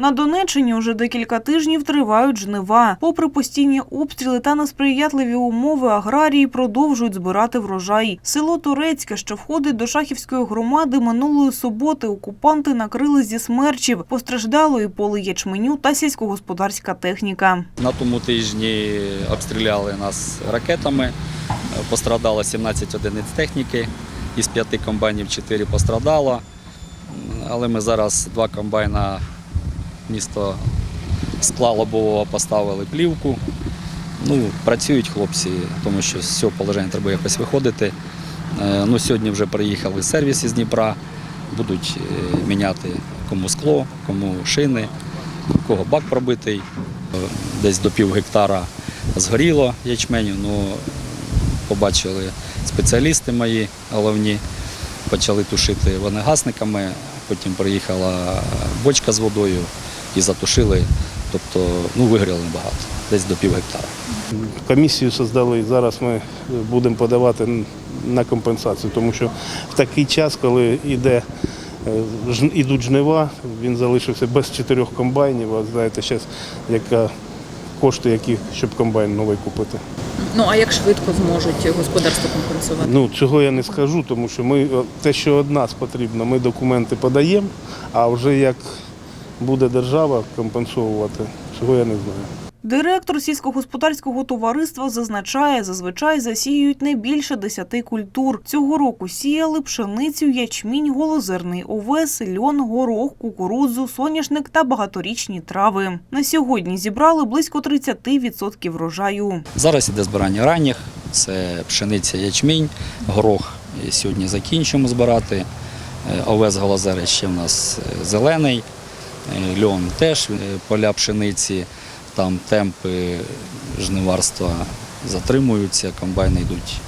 На Донеччині уже декілька тижнів тривають жнива. Попри постійні обстріли та несприятливі умови, аграрії продовжують збирати врожай. Село Турецьке, що входить до Шахівської громади, минулої суботи окупанти накрили зі смерчів. Постраждало і поле ячменю та сільськогосподарська техніка. На тому тижні обстріляли нас ракетами. Пострадало 17 одиниць техніки. Із п'яти комбайнів 4 пострадало. Але ми зараз два комбайна місто скла лобового поставили плівку. Ну, працюють хлопці, тому що з цього положення треба якось виходити. Е, Ну, сьогодні вже приїхали сервіс із Дніпра, будуть е, міняти кому скло, кому шини, кого бак пробитий. Десь до пів гектара згоріло ячменю. Ну, побачили спеціалісти мої головні, почали тушити вогнегасниками, потім приїхала бочка з водою і затушили. Тобто ну, вигоріло небагато, десь до пів гектара. Комісію создали. і Зараз ми будемо подавати на компенсацію, тому що в такий час, коли йде, е, жн- ідуть жнива, він залишився без чотирьох комбайнів. А знаєте, зараз яка кошти, які, щоб комбайн новий купити. Ну а як швидко зможуть господарство компенсувати? Ну цього я не скажу, тому що ми е, те, що від нас потрібно, ми документи подаємо, а вже як буде держава компенсовувати, цього я не знаю. Директор сільськогосподарського товариства зазначає, зазвичай засіюють не більше 10 культур. Цього року сіяли пшеницю, ячмінь, голозерний овес, льон, горох, кукурудзу, соняшник та багаторічні трави. На сьогодні зібрали близько 30% врожаю. Зараз іде збирання ранніх, це пшениця, ячмінь, горох сьогодні закінчимо збирати. Е, Овес голозери ще в нас е, зелений, льон теж, е, поля пшениці, там темпи жниварства затримуються, комбайни йдуть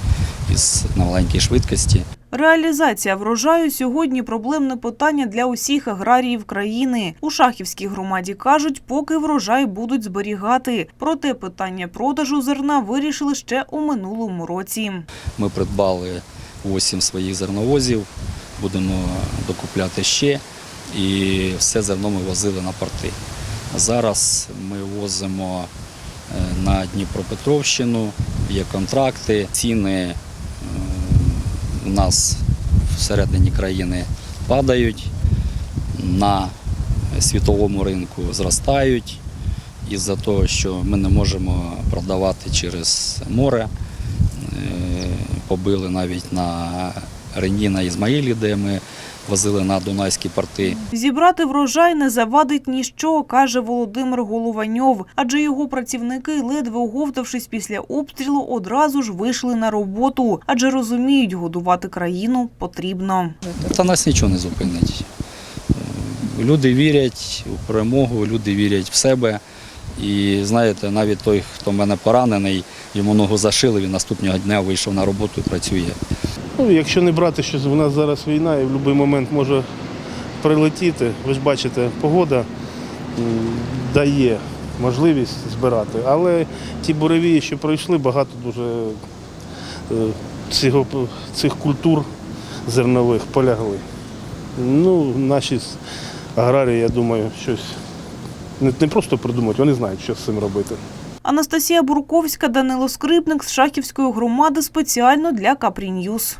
із на маленькій швидкості. Реалізація врожаю сьогодні проблемне питання для усіх аграріїв країни. У Шахівській громаді кажуть, поки врожай будуть зберігати. Проте питання продажу зерна вирішили ще у минулому році. Ми придбали 8 своїх зерновозів, будемо докупляти ще. І все зерно ми возили на порти. Зараз ми возимо е, на Дніпропетровщину, є контракти, ціни е, у нас всередині країни падають, на світовому ринку зростають із-за того, що ми не можемо продавати через море. Е, Побили навіть на Рені на Ізмаїлі, де ми возили на Дунайські порти. Зібрати врожай не завадить ніщо, каже Володимир Голованьов, адже його працівники, ледве оговтавшись після обстрілу, одразу ж вийшли на роботу, адже розуміють, годувати країну потрібно. Та нас нічого не зупинить. Люди вірять у перемогу, люди вірять в себе. І знаєте, навіть той, хто в мене поранений, йому ногу зашили, він наступного дня вийшов на роботу і працює. Ну, якщо не брати, що у нас зараз війна і в будь-який момент може прилетіти, ви ж бачите, погода дає можливість збирати. Але ті буревії, що пройшли, багато дуже е, цього, цих культур зернових полягли. Ну, наші аграрії, я думаю, щось не, просто придумають, вони знають, що з цим робити. Анастасія Бурковська, Данило Скрипник з Шахівської громади спеціально для Капрі Ньюс.